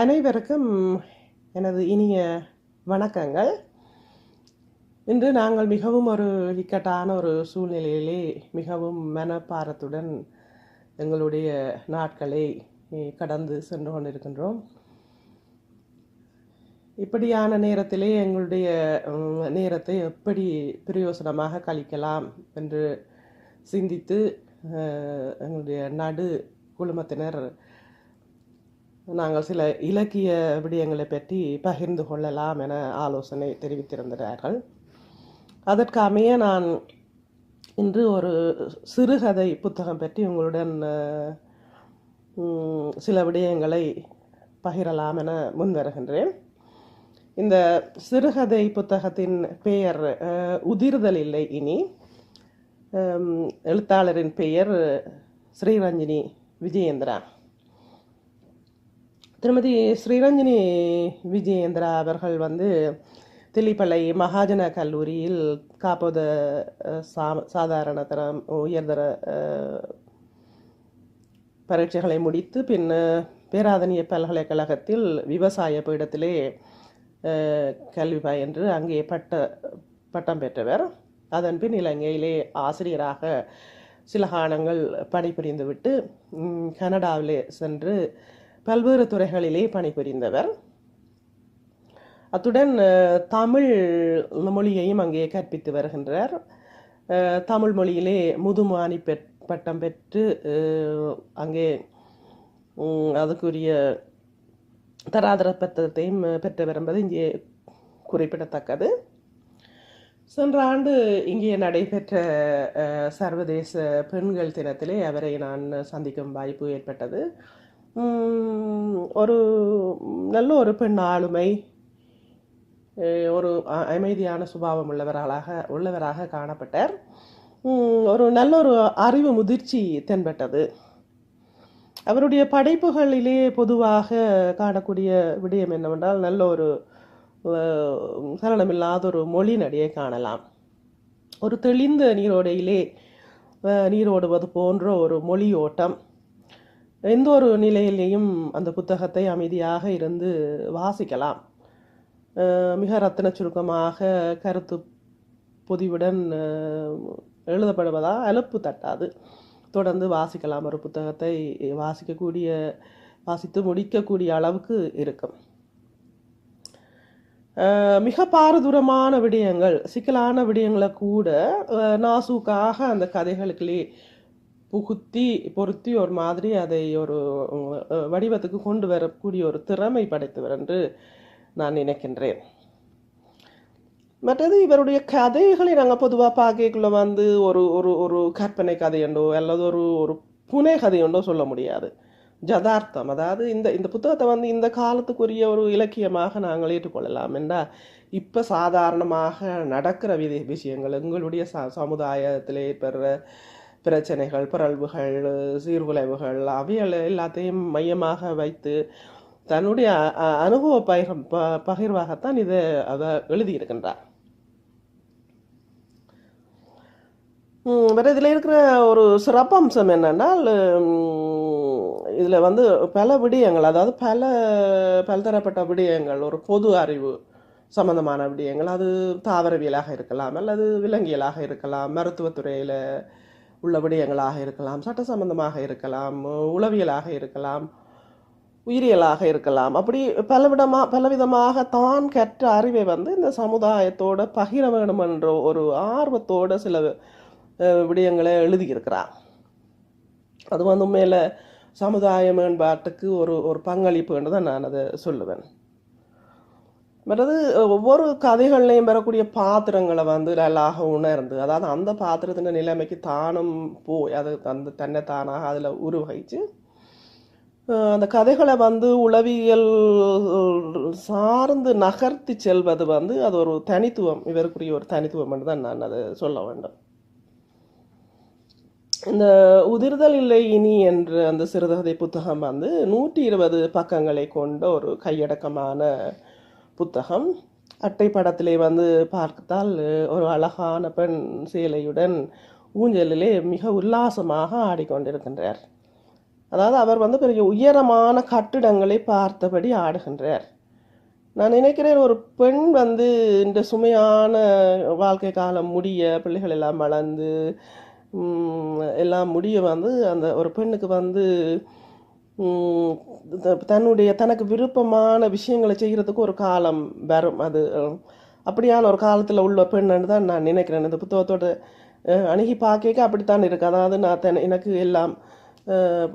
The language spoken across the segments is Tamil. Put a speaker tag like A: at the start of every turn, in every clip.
A: அனைவருக்கும் எனது இனிய வணக்கங்கள். இன்று நாங்கள் மிகவும் ஒரு இக்கட்டான ஒரு சூழ்நிலையிலே மிகவும் மனப்பாரத்துடன் எங்களுடைய நாட்களை கடந்து சென்று கொண்டிருக்கின்றோம். இப்படியான நேரத்திலே எங்களுடைய நேரத்தை எப்படி பிரயோசனமாக கழிக்கலாம் என்று சிந்தித்து எங்களுடைய நடு குழுமத்தினர் நாங்கள் சில இலக்கிய விடயங்களை பற்றி பகிர்ந்து கொள்ளலாம் என ஆலோசனை தெரிவித்திருந்தார்கள். அதற்கமைய நான் இன்று ஒரு சிறுகதை புத்தகம் பற்றி உங்களுடன் சில விடயங்களை பகிரலாம் என முன்வருகின்றேன். இந்த சிறுகதை புத்தகத்தின் பெயர் உதிர்தல் இல்லை இனி. எழுத்தாளரின் பெயர் ஸ்ரீரஞ்சினி விஜயேந்திரா. திருமதி ஸ்ரீரஞ்சினி விஜயேந்திரா அவர்கள் வந்து தில்லிப்பள்ளை மகாஜன கல்லூரியில் காப்போத சா சாதாரண தரம் உயர்தர பரீட்சைகளை முடித்து பின் பேராதனிய பல்கலைக்கழகத்தில் விவசாய பீடத்திலே கல்வி பயின்று அங்கே பட்ட பட்டம் பெற்றவர். அதன் பின் இலங்கையிலே ஆசிரியராக சில காலங்கள் பணிபுரிந்துவிட்டு கனடாவிலே சென்று பல்வேறு துறைகளிலே பணிபுரிந்தவர். அத்துடன் தமிழ் மொழியையும் அங்கே கற்பித்து வருகின்றார். தமிழ் மொழியிலே முதுமானி பெற் பட்டம் பெற்று அங்கே அதுக்குரிய தராதர பத்திரத்தையும் பெற்றவர் என்பது இங்கே குறிப்பிடத்தக்கது. சென்ற ஆண்டு இங்கே நடைபெற்ற சர்வதேச பெண்கள் தினத்திலே அவரை நான் சந்திக்கும் வாய்ப்பு ஏற்பட்டது. ஒரு நல்ல ஒரு பெண் ஆளுமை. ஒரு அ- அமைதியான சுபாவம் உள்ளவராக உள்ளவராக காணப்பட்டார். ஒரு நல்ல ஒரு அறிவு முதிர்ச்சி தென்பட்டது. அவருடைய படைப்புகளிலே பொதுவாக காணக்கூடிய விடயம் என்னவென்றால் நல்ல ஒரு சலனமில்லாத ஒரு மொழி நடையை காணலாம். ஒரு தெளிந்த நீரோடையிலே நீரோடுவது போன்ற ஒரு மொழி ஓட்டம் எந்த ஒரு நிலையிலேயும் அந்த புத்தகத்தை அமைதியாக இருந்து வாசிக்கலாம். மிக ரத்தின சுருக்கமாக கருத்து பொதிவுடன் எழுதப்படுவதால் அலுப்பு தட்டாது. தொடர்ந்து வாசிக்கலாம். ஒரு புத்தகத்தை வாசிக்கக்கூடிய வாசித்து முடிக்கக்கூடிய அளவுக்கு இருக்கும். மிக பாரதூரமான விடயங்கள் சிக்கலான விடயங்களை கூட நாசூக்காக அந்த கதைகளுக்குள்ளே புகுத்தி பொருத்தி ஒரு மாதிரி அதை ஒரு வடிவத்துக்கு கொண்டு வரக்கூடிய ஒரு திறமை படைத்தவர் என்று நான் நினைக்கின்றேன். மற்றது இவருடைய கதைகளை நாங்கள் பொதுவாக பார்க்கக்குள்ள வந்து ஒரு ஒரு ஒரு கற்பனை கதையுண்டோ அல்லது ஒரு ஒரு புனை கதையுண்டோ சொல்ல முடியாது. ஜதார்த்தம் அதாவது இந்த இந்த புத்தகத்தை வந்து இந்த காலத்துக்குரிய ஒரு இலக்கியமாக நாங்கள் ஏற்றுக்கொள்ளலாம் என்றால் இப்போ சாதாரணமாக நடக்கிற விதி விஷயங்கள் எங்களுடைய ச சமுதாயத்தில் ஏற்படுற பிரச்சனைகள் பிறழ்வுகள் சீர்குலைவுகள் அவைகள் எல்லாத்தையும் மையமாக வைத்து தன்னுடைய அனுபவ பகிர் ப- பகிர்வாகத்தான் இதை அதை எழுதியிருக்கின்றார். வேறு இதில் இருக்கிற ஒரு சிறப்பம்சம் என்னென்னால் இதில் வந்து பல விடயங்கள் அதாவது பல பல்தரப்பட்ட விடயங்கள் ஒரு பொது அறிவு சம்பந்தமான விடயங்கள் அது தாவரவியலாக இருக்கலாம் அல்லது விலங்கியலாக இருக்கலாம் மருத்துவத்துறையில் உள்ள விடயங்களாக இருக்கலாம் சட்ட சம்பந்தமாக இருக்கலாம் உளவியலாக இருக்கலாம் உயிரியலாக இருக்கலாம். அப்படி பலவிடமாக பலவிதமாக தான் கற்ற அறிவை வந்து இந்த சமுதாயத்தோட பகிர வேண்டும் என்ற ஒரு ஆர்வத்தோட சில விடயங்களை எழுதியிருக்கிறார். அது வந்து உண்மையில் சமுதாய மேம்பாட்டுக்கு ஒரு ஒரு பங்களிப்புன்னு தான் நான் அதை சொல்லுவேன். மற்றது ஒவ்வொரு கதைகள்லையும் பெறக்கூடிய பாத்திரங்களை வந்து நல்லாக உணர்ந்து அதாவது அந்த பாத்திரத்தின் நிலைமைக்கு தானும் போய் அது அந்த தன்னை தானாக அதில் உருவகிச்சு அந்த கதைகளை வந்து உளவியல் சார்ந்து நகர்த்தி செல்வது வந்து அது ஒரு தனித்துவம் இவருக்குரிய ஒரு தனித்துவம் என்று தான் நான் அதை சொல்ல வேண்டும். இந்த உதிர்தல் இல்லை இனி என்ற அந்த சிறுகதை புத்தகம் வந்து நூற்றி இருபது பக்கங்களை கொண்ட ஒரு கையடக்கமான புத்தகம். அட்டை படத்திலே வந்து பார்த்தால் ஒரு அழகான பெண் சேலையுடன் ஊஞ்சலிலே மிக உல்லாசமாக ஆடிக்கொண்டிருக்கின்றார். அதாவது அவர் வந்து பெரிய உயரமான கட்டிடங்களை பார்த்தபடி ஆடுகின்றார். நான் நினைக்கிறேன் ஒரு பெண் வந்து இந்த சுமையான வாழ்க்கை காலம் முடிய பிள்ளைகள் எல்லாம் வளர்ந்து எல்லாம் முடிய வந்து அந்த ஒரு பெண்ணுக்கு வந்து தன்னுடைய தனக்கு விருப்பமான விஷயங்களை செய்கிறதுக்கு ஒரு காலம் வரும். அது அப்படியான ஒரு காலத்தில் உள்ள பெண்ணுன்னு தான் நான் நினைக்கிறேன். இந்த புத்தகத்தோட அணுகி பார்க்க அப்படித்தான் இருக்கு. அதாவது நான் தன் எனக்கு எல்லாம்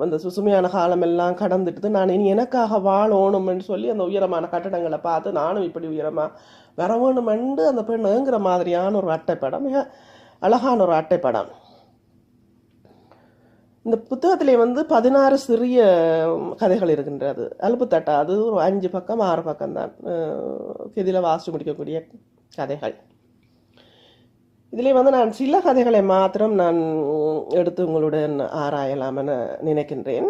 A: அந்த சுசுமையான காலம் எல்லாம் கடந்துட்டு நான் இனி எனக்காக வாழணும்னு சொல்லி அந்த உயரமான கட்டடங்களை பார்த்து நானும் இப்படி உயரமாக வர வேணுமென்று அந்த பெண்ணுங்கிற மாதிரியான ஒரு அட்டைப்படம் மிக அழகான ஒரு அட்டைப்படம். இந்த புத்தகத்திலே வந்து பதினாறு சிறிய கதைகள் இருக்கின்றது. அலுப்புத்தட்டா அது ஒரு அஞ்சு பக்கம் ஆறு பக்கம் தான். இதில் வாசித்து முடிக்கக்கூடிய கதைகள். இதிலே வந்து நான் சில கதைகளை மாத்திரம் நான் எடுத்து உங்களுடன் ஆராயலாம் என நினைக்கின்றேன்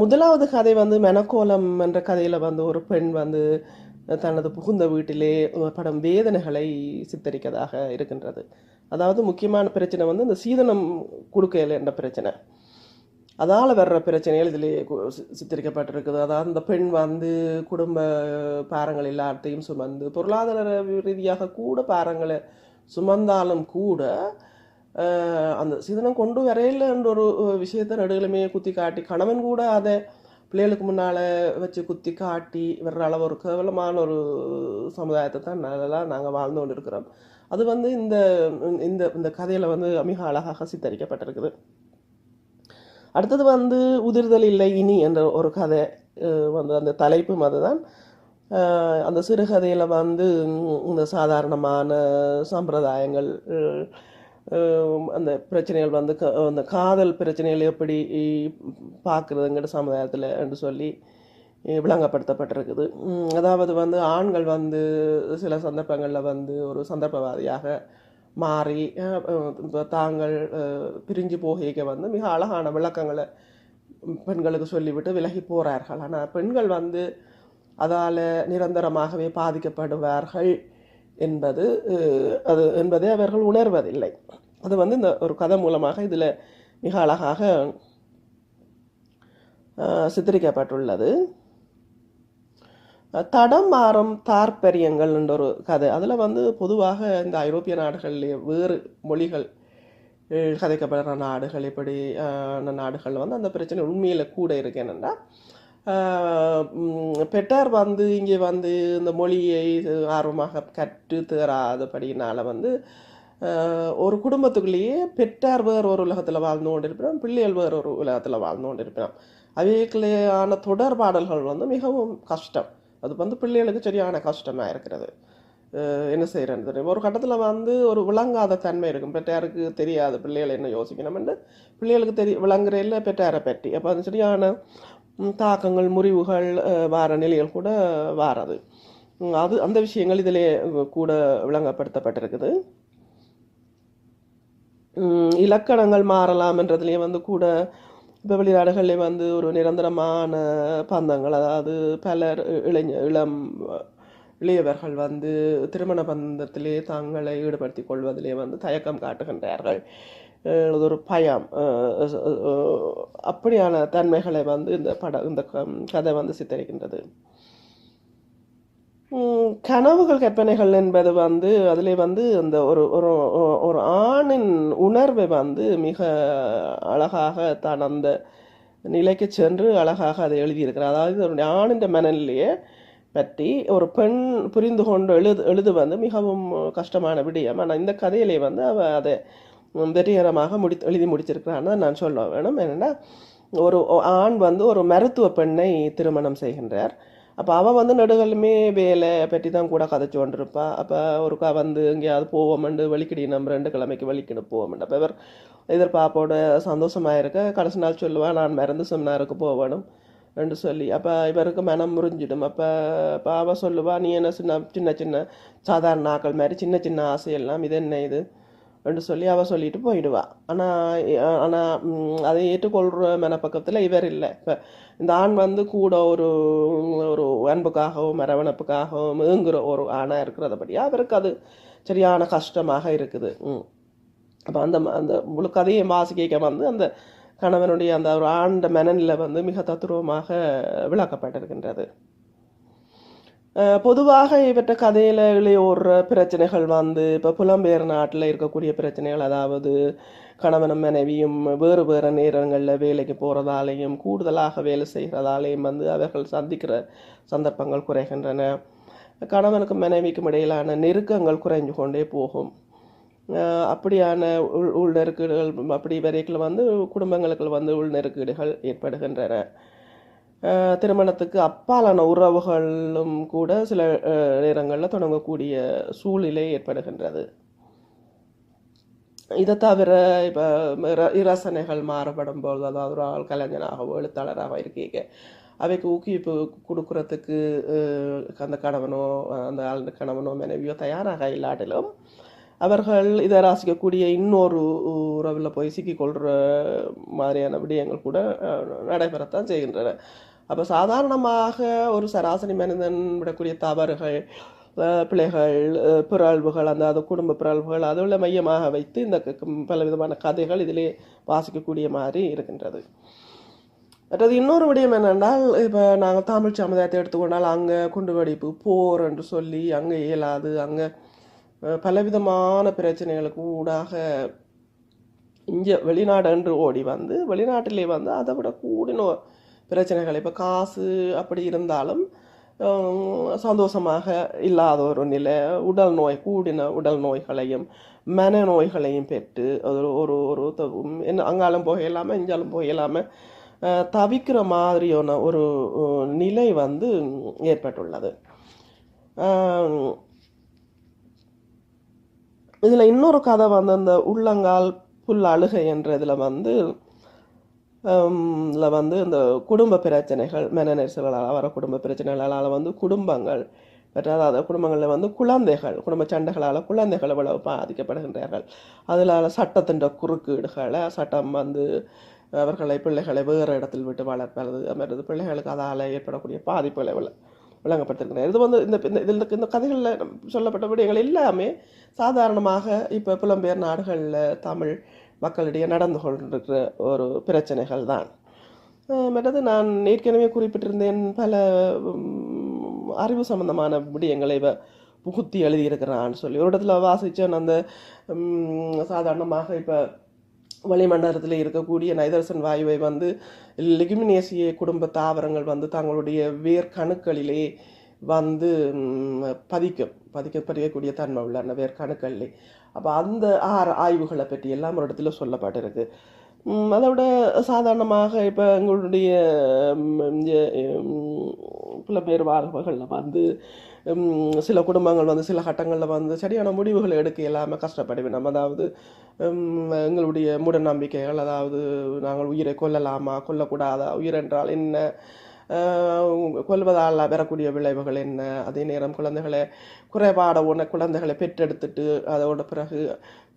A: முதலாவது கதை வந்து மெனக்கோலம் என்ற கதையில் வந்து ஒரு பெண் வந்து தனது புகுந்த வீட்டிலே படும் வேதனைகளை சித்தரிக்கதாக இருக்கின்றது. அதாவது முக்கியமான பிரச்சனை வந்து இந்த சீதனம் கொடுக்கையில் என்ற பிரச்சனை. அதால் வர்ற பிரச்சனைகள் இதிலே கு- சி- சித்தரிக்கப்பட்டிருக்குது. அதாவது இந்த பெண் வந்து குடும்ப பாரங்கள் எல்லாத்தையும் சுமந்து பொருளாதார ரீதியாக கூட பாரங்களை சுமந்தாலும் கூட அந்த சீதனம் கொண்டு வரையிலன்ற ஒரு விஷயத்தை நடுகளுமே குத்தி காட்டி கணவன் கூட அதை பிள்ளைகளுக்கு முன்னால் வச்சு குத்தி காட்டி வர்ற அளவு ஒரு கேவலமான ஒரு சமுதாயத்தை தான் நல்லா நாங்கள் வாழ்ந்து கொண்டு இருக்கிறோம் அது வந்து இந்த இந்த இந்த கதையில் வந்து மிக அழகாக சித்தரிக்கப்பட்டிருக்குது. அடுத்தது வந்து உதிர்தல் இல்லை இனி என்ற ஒரு கதை வந்து அந்த தலைப்பும் அதுதான். அந்த சிறுகதையில் வந்து இந்த சாதாரணமான சம்பிரதாயங்கள் அந்த பிரச்சனைகள் வந்து க- அந்த காதல் பிரச்சனைகள் எப்படி பார்க்குறதுங்கிற சமுதாயத்தில் என்று சொல்லி விளங்கப்படுத்தப்பட்டிருக்குது. அதாவது வந்து ஆண்கள் வந்து சில சந்தர்ப்பங்களில் வந்து ஒரு சந்தர்ப்பவாதியாக மாறி தாங்கள் பிரிஞ்சு போகைக்கு வந்து மிக அழகான விளக்கங்களை பெண்களுக்கு சொல்லிவிட்டு விலகி போகிறார்கள் ஆனால் பெண்கள் வந்து அதால் நிரந்தரமாகவே பாதிக்கப்படுவார்கள் என்பது அது என்பதை அவர்கள் உணர்வதில்லை. அது வந்து இந்த ஒரு கதை மூலமாக இதில் மிக அழகாக சித்தரிக்கப்பட்டுள்ளது. தடம் மாறும் தாற்பயங்கள் என்ற ஒரு கதை. அதில் வந்து பொதுவாக இந்த ஐரோப்பிய நாடுகள்லேயே வேறு மொழிகள் கதைக்கப்படுற நாடுகள் இப்படி ஆன நாடுகளில் வந்து அந்த பிரச்சனை உண்மையில் கூட இருக்கு என்னென்னா பெற்றார் வந்து இங்கே வந்து இந்த மொழியை ஆர்வமாக கற்று தேராதபடியினால வந்து ஒரு குடும்பத்துக்குள்ளேயே பெற்றார் வேறு ஒரு உலகத்தில் வாழ்ந்து கொண்டிருப்பினோம் பிள்ளைகள் வேறு ஒரு உலகத்தில் வாழ்ந்து கொண்டிருப்பினோம் அவைகளுக்கான தொடர்பாடல்கள் வந்து மிகவும் கஷ்டம். அது வந்து பிள்ளைகளுக்கு சரியான கஷ்டமாக இருக்கிறது. என்ன செய்கிறேன்னு தெரியும். ஒரு கட்டத்தில் வந்து ஒரு விளங்காத தன்மை இருக்கும். பெற்றாருக்கு தெரியாது பிள்ளைகள் என்ன யோசிக்கணும்னு பிள்ளைகளுக்கு தெரிய விளங்குறையில் பெற்றாரை பற்றி. அப்போ அது சரியான தாக்கங்கள் முறிவுகள் வார நிலைகள் கூட வாரது. அது அந்த விஷயங்கள் இதிலே கூட விளங்கப்படுத்தப்பட்டிருக்குது. இலக்கணங்கள் இலக்கணங்கள் மாறலாம்ன்றதுலேயே வந்து கூட இப்போ வெளிநாடுகளில் வந்து ஒரு நிரந்தரமான பந்தங்கள் அதாவது பலர் இளைஞ இளம் இளையவர்கள் வந்து திருமண பந்தத்திலே தங்களை ஈடுபடுத்தி கொள்வதிலே வந்து தயக்கம் காட்டுகின்றார்கள். ஒரு பயம் அப்படியான தன்மைகளை வந்து இந்த பட இந்த கதை வந்து சித்தரிக்கின்றது. கனவுகள் கற்பனைகள் என்பது வந்து அதில் வந்து அந்த ஒரு ஒரு ஒரு ஆணின் உணர்வை வந்து மிக அழகாக தான் அந்த நிலைக்கு சென்று அழகாக அதை எழுதியிருக்கிறார். அதாவது ஒரு ஆணின் மனநிலையை பற்றி ஒரு பெண் புரிந்து கொண்டு எழுது எழுது வந்து மிகவும் கஷ்டமான விடயம். ஆனால் இந்த கதையிலே வந்து அவள் அதை வெற்றிகரமாக முடி எழுதி முடிச்சிருக்கிறான்னு நான் சொல்ல வேணும். என்னென்னா ஒரு ஆண் வந்து ஒரு மருத்துவ பெண்ணை திருமணம் செய்கின்றார். அப்போ அவள் வந்து நடுகளுமே வேலை பற்றி தான் கூட கதைச்சு கொண்டிருப்பா. அப்போ ஒருக்கா வந்து எங்கேயாவது போவோம்ண்டு வலிக்கடி நம்ம ரெண்டு கிழமைக்கு வலிக்கடி போவோம்ண்டு. அப்போ இவர் எதிர்பார்ப்போட சந்தோஷமாக இருக்க கடைசி நாள் சொல்லுவாள் நான் மறந்து செமினாருக்கு போகணும் என்று சொல்லி அப்போ இவருக்கு மனம் முறிஞ்சிடும். அப்போ அப்போ அவள் சொல்லுவா நீ என்ன சின்ன சின்ன சின்ன சாதாரண ஆக்கள் மாதிரி சின்ன சின்ன ஆசையெல்லாம் இது என்ன இது? என்று சொல்லி அவள் சொல்லிட்டு போயிடுவா. ஆனால் ஆனால் அதை ஏற்றுக்கொள்கிற மனப்பக்கத்தில் இவர் இல்லை. இப்போ இந்த ஆண் வந்து கூட ஒரு ஒரு அன்புக்காகவும் அரவணைப்புக்காகவும் ஏங்குற ஒரு ஆணாக இருக்கிறதபடியா அவருக்கு அது சரியான கஷ்டமாக இருக்குது. ம். அப்போ அந்த அந்த முழு கதையை வாசிக்க வந்து அந்த கணவனுடைய அந்த ஒரு ஆண்ட மனநிலை வந்து மிக தத்துருவமாக விளக்கப்பட்டிருக்கின்றது. பொதுவாக இவற்ற கதையில் இளையோர் பிரச்சனைகள் வந்து இப்போ புலம்பெயர் நாட்டில் இருக்கக்கூடிய பிரச்சனைகள் அதாவது கணவனும் மனைவியும் வேறு வேறு நேரங்களில் வேலைக்கு போகிறதாலேயும் கூடுதலாக வேலை செய்கிறதாலேயும் வந்து அவர்கள் சந்திக்கிற சந்தர்ப்பங்கள் குறைகின்றன. கணவனுக்கும் மனைவிக்கும் இடையிலான நெருக்கங்கள் குறைஞ்சு கொண்டே போகும். அப்படியான உள் உள் நெருக்கீடுகள் அப்படி வரைக்கும் வந்து குடும்பங்களுக்கு வந்து உள் நெருக்கீடுகள் ஏற்படுகின்றன. திருமணத்துக்கு அப்பாலான உறவுகளும் கூட சில நேரங்களில் தொடங்கக்கூடிய சூழ்நிலை ஏற்படுகின்றது. இதை தவிர இப்போ இரசனைகள் மாறுபடும் போது அதாவது ஒரு ஆள் கலைஞனாகவோ எழுத்தாளராகவோ இருக்கீங்க அவைக்கு ஊக்குவிப்பு கொடுக்கறதுக்கு அந்த கணவனோ அந்த ஆளு கணவனோ மனைவியோ தயாராக இல்லாட்டிலும் அவர்கள் இதை ராசிக்கக்கூடிய இன்னொரு உறவில் போய் சிக்கிக்கொள்கிற மாதிரியான விடயங்கள் கூட நடைபெறத்தான் செய்கின்றன அப்போ சாதாரணமாக ஒரு சராசரி மனிதன் விடக்கூடிய தவறுகள் பிள்ளைகள் பிறழ்வுகள் அந்த அது குடும்ப பிறழ்வுகள் அதில் மையமாக வைத்து இந்த க- பலவிதமான கதைகள் இதிலே வாசிக்கக்கூடிய மாதிரி இருக்கின்றது. மற்றது இன்னொரு விடயம் என்னென்றால் இப்போ நாங்கள் தமிழ் சமுதாயத்தை எடுத்துக்கொண்டால் அங்கே குண்டுவெடிப்பு போர் என்று சொல்லி அங்கே இயலாது அங்கே பலவிதமான பிரச்சனைகளுக்கு ஊடாக இங்கே வெளிநாடு என்று ஓடி வந்து வெளிநாட்டிலே வந்து அதை விட கூடின பிரச்சனைகள். இப்போ காசு அப்படி இருந்தாலும் சந்தோஷமாக இல்லாத ஒரு நிலை. உடல் நோய் கூடின உடல் நோய்களையும் மன நோய்களையும் பெற்று ஒரு ஒரு ஒரு என்ன அங்காலும் போக இல்லாமல் இஞ்சாலும் போக இல்லாமல் தவிக்கிற மாதிரியான ஒரு நிலை வந்து ஏற்பட்டுள்ளது. இதில் இன்னொரு கதை வந்து அந்த உள்ளங்கால் புல் அழுகை என்ற இதில் வந்து வந்து இந்த குடும்ப பிரச்சனைகள் மன நெரிசல்களால் வர குடும்ப பிரச்சனைகளால் வந்து குடும்பங்கள் மற்ற அதாவது குடும்பங்களில் வந்து குழந்தைகள் குடும்ப சண்டைகளால் குழந்தைகள் இவ்வளவு பாதிக்கப்படுகின்றார்கள். அதில் சட்டத்தின் குறுக்கீடுகளை சட்டம் வந்து அவர்களை பிள்ளைகளை வேறு இடத்தில் விட்டு வளர்ப்பது மற்றது பிள்ளைகளுக்கு அதால் ஏற்படக்கூடிய பாதிப்புகளை விளங்கப்பட்டிருக்கிறார் இது வந்து இந்த இந்த இதில் இந்த கதைகளில் சொல்லப்பட்ட விடயங்கள் எல்லாமே சாதாரணமாக இப்போ புலம்பெயர் நாடுகளில் தமிழ் மக்களிடையே நடந்து கொண்டிருக்கிற ஒரு பிரச்சனைகள் தான் மற்றது நான் ஏற்கனவே குறிப்பிட்டிருந்தேன் பல அறிவு சம்பந்தமான விடயங்களை புகுத்தி எழுதியிருக்கிறான்னு சொல்லி. ஒரு இடத்துல வாசித்தேன் அந்த சாதாரணமாக இப்போ வளிமண்டலத்தில் இருக்கக்கூடிய நைதரசன் வாயுவை வந்து லிகுமினேசிய குடும்ப தாவரங்கள் வந்து தங்களுடைய வேர் கணுக்களிலே வந்து பதிக்கும் பதிக்க பதிக்கக்கூடிய தன்மை உள்ள அந்த வேர் கணுக்களிலே அப்போ அந்த ஆறு ஆய்வுகளை பற்றி எல்லாம் ஒரு இடத்துல சொல்லப்பட்டிருக்கு. அதோட சாதாரணமாக இப்போ எங்களுடைய ம், இங்க, புலம்பெயர் வாழ்வுகளில் வந்து சில குடும்பங்கள் வந்து சில கட்டங்களில் வந்து சரியான முடிவுகளை எடுக்க இல்லாமல் கஷ்டப்படுவினோம். அதாவது எங்களுடைய மூட நம்பிக்கைகள் அதாவது நாங்கள் உயிரை கொல்லலாமா கொல்லக்கூடாதா உயிர் என்றால் என்ன கொல்வதால் பெறக்கூடிய விளைவுகள் என்ன அதே நேரம் குழந்தைகளை குறைபாட ஒன்று குழந்தைகளை பெற்றெடுத்துட்டு அதோட பிறகு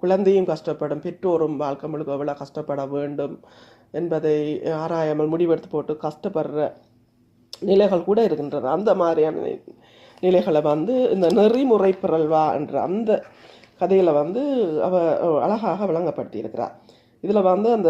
A: குழந்தையும் கஷ்டப்படும் பெற்றோரும் வாழ்க்கை முழுக்க எவ்வளோ கஷ்டப்பட வேண்டும் என்பதை ஆராயாமல் முடிவெடுத்து போட்டு கஷ்டப்படுற நிலைகள் கூட இருக்கின்றன. அந்த மாதிரியான நிலைகளை வந்து இந்த நெறிமுறை பிறழ்வா என்ற அந்த கதையில் வந்து அவ அழகாக விளங்கப்படுத்தியிருக்கிறார். இதில் வந்து அந்த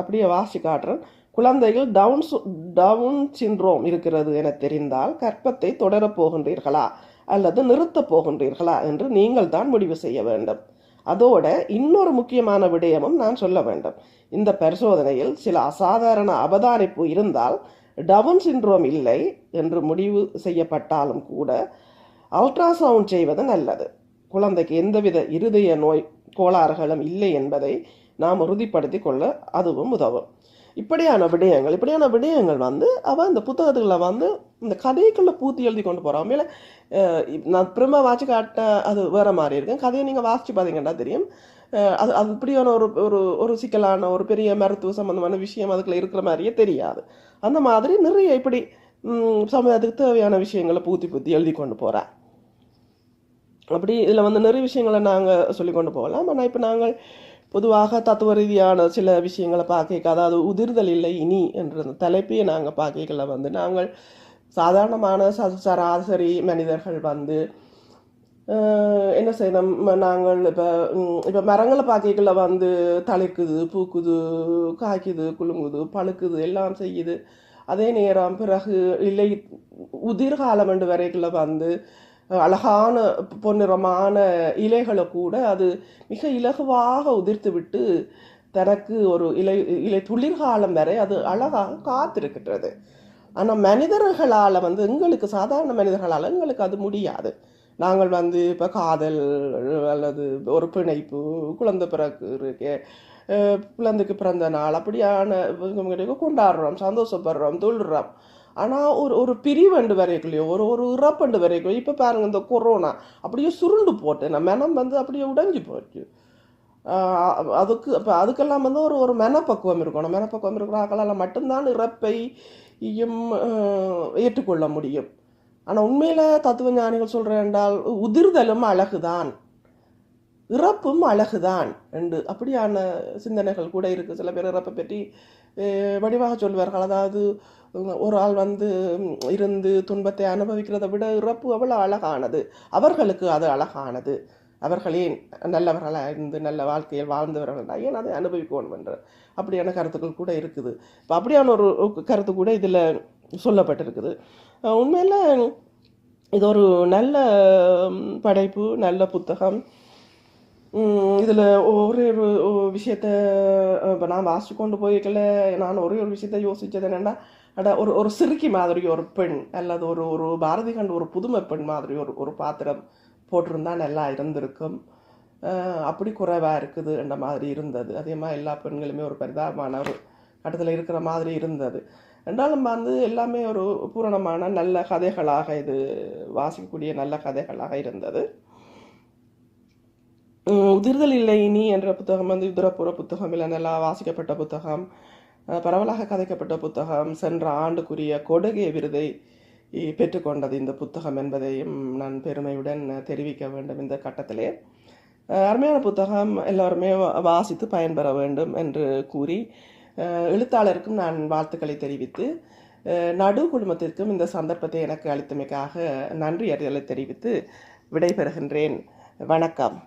A: அப்படியே வாசி காட்டுறேன் குழந்தைகள் டவுன் சு- டவுன் சிண்ட்ரோம் இருக்கிறது என தெரிந்தால் கற்பத்தை தொடரப் போகின்றீர்களா? அல்லது நிறுத்தப் போகின்றீர்களா? என்று நீங்கள் தான் முடிவு செய்ய வேண்டும். அதோட இன்னொரு முக்கியமான விடயமும் நான் சொல்ல வேண்டும். இந்த பரிசோதனையில் சில அசாதாரண அவதானிப்பு இருந்தால் டவுன் சிண்ட்ரோம் இல்லை என்று முடிவு செய்யப்பட்டாலும் கூட அல்ட்ராசவுண்ட் செய்வது நல்லது. குழந்தைக்கு எந்தவித இருதய நோய் கோளாறுகளும் இல்லை என்பதை நாம் உறுதிப்படுத்தி கொள்ள அதுவும் உதவும். இப்படியான விடயங்கள் இப்படியான விடயங்கள் வந்து அவன் இந்த புத்தகத்துக்குள்ள வந்து இந்த கதைக்குள்ளே பூத்தி எழுதி கொண்டு போகிறான் மேலே நான் திரும்ப வாட்சி காட்ட அது வேற மாதிரி இருக்கும் கதையை நீங்கள் வாசித்து பார்த்தீங்கன்னா தெரியும். அது அது இப்படியான ஒரு ஒரு ஒரு சிக்கலான ஒரு பெரிய மருத்துவ சம்மந்தமான விஷயம் அதுக்குள்ள இருக்கிற மாதிரியே தெரியாது. அந்த மாதிரி நிறைய இப்படி சமுதாயத்துக்கு தேவையான விஷயங்களை பூத்தி பூத்தி எழுதி கொண்டு போகிறேன் அப்படி இதில் வந்து நிறைய விஷயங்களை நாங்கள் சொல்லி கொண்டு போகலாம். ஆனால் இப்போ நாங்கள் பொதுவாக தத்துவ ரீதியான சில விஷயங்களை பார்க்க அதாவது உதிர்தல் இல்லை இனி என்ற அந்த தலைப்பையை நாங்கள் பார்க்கல வந்து நாங்கள் சாதாரணமான ச- சராசரி மனிதர்கள் வந்து என்ன செய்யணும்? நாங்கள் இப்போ இப்போ மரங்களை பார்க்கல வந்து தளிர்க்குது பூக்குது காய்க்குது குலுங்குது பழுக்குது எல்லாம் செய்யுது. அதே நேரம் பிறகு இல்லை உதிர்காலம் என்று வரைக்குள்ள வந்து அழகான பொன்னிறமான இலைகளை கூட அது மிக இலகுவாக உதிர்த்து விட்டு தனக்கு ஒரு இலை இலை துளிர்காலம் வரை அது அழகாக காத்திருக்கின்றது. ஆனால் மனிதர்களால் வந்து எங்களுக்கு சாதாரண மனிதர்களால் எங்களுக்கு அது முடியாது. நாங்கள் வந்து இப்போ காதல் அல்லது ஒரு பிணைப்பு குழந்தை பிறகு இருக்கு குழந்தைக்கு பிறந்த நாள் அப்படியான கொண்டாடுறோம் சந்தோஷப்படுறோம் துள்ளுறோம். ஆனால் ஒரு ஒரு பிரிவண்டு வரைக்குள்ளேயோ ஒரு ஒரு இறப்பண்டு வரைக்கும் இப்போ பாருங்க இந்த கொரோனா அப்படியே சுருண்டு போட்டு நான் மனம் வந்து அப்படியே உடைஞ்சு போச்சு. அதுக்கு இப்போ அதுக்கெல்லாம் வந்து ஒரு ஒரு மனப்பக்குவம் இருக்கணும். மனப்பக்குவம் இருக்கிற ஆக்களால் மட்டும்தான் இறப்பை ஏற்றுக்கொள்ள முடியும். ஆனால் உண்மையில் தத்துவ ஞானிகள் சொல்கிறேன் என்றால் உதிர்தலும் அழகுதான். இறப்பும் அழகுதான். என்று அப்படியான சிந்தனைகள் கூட இருக்குது சில பேர் இறப்பை பற்றி வடிவாக சொல்வார்கள். அதாவது ஒரு ஆள் வந்து இருந்து துன்பத்தை அனுபவிக்கிறதை விட இறப்பு அவ்வளோ அழகானது. அவர்களுக்கு அது அழகானது. அவர்கள் ஏன் நல்லவர்களாக இருந்து நல்ல வாழ்க்கையில் வாழ்ந்தவர்கள் ஏன் அதை அனுபவிக்கணும் என்ற? அப்படியான கருத்துக்கள் கூட இருக்குது. இப்போ அப்படியான ஒரு கருத்து கூட இதில் சொல்லப்பட்டிருக்குது. உண்மையில் இது ஒரு நல்ல படைப்பு நல்ல புத்தகம். இதில் ஒரே ஒரு விஷயத்த இப்போ நான் வாசிச்சு கொண்டு போயிருக்கல நான் ஒரே ஒரு விஷயத்த யோசித்தது என்னென்னா அட ஒரு ஒரு சிறுக்கி மாதிரி ஒரு பெண் அல்லது ஒரு ஒரு பாரதி கண்ட ஒரு புதுமை பெண் மாதிரி ஒரு ஒரு பாத்திரம் போட்டிருந்தா நல்லா இருந்திருக்கும் அப்படி குறைவாக இருக்குது என்ற மாதிரி இருந்தது அதே மாதிரி எல்லா பெண்களுமே ஒரு பரிதாபமான ஒரு கட்டத்தில் இருக்கிற மாதிரி இருந்தது என்றாலும் வந்து எல்லாமே ஒரு பூரணமான நல்ல கதைகளாக இது வாசிக்கக்கூடிய நல்ல கதைகளாக இருந்தது உதிர்தல் இல்லை இனி என்ற புத்தகம் வந்து உதிரப்புற புத்தகம் இல்லை நல்லா வாசிக்கப்பட்ட புத்தகம் பரவலாக கதைக்கப்பட்ட புத்தகம் சென்ற ஆண்டுக்குரிய கொடகை விருதை பெற்றுக்கொண்டது இந்த புத்தகம் என்பதையும் நான் பெருமையுடன் தெரிவிக்க வேண்டும் இந்த கட்டத்திலே. அருமையான புத்தகம் எல்லோருமே வா- வாசித்து பயன்பெற வேண்டும் என்று கூறி எழுத்தாளருக்கும் நான் வாழ்த்துக்களை தெரிவித்து நடு குழுமத்திற்கும் இந்த சந்தர்ப்பத்தை எனக்கு அளித்தமைக்காக நன்றி அறிதலை தெரிவித்து விடைபெறுகின்றேன். வணக்கம்.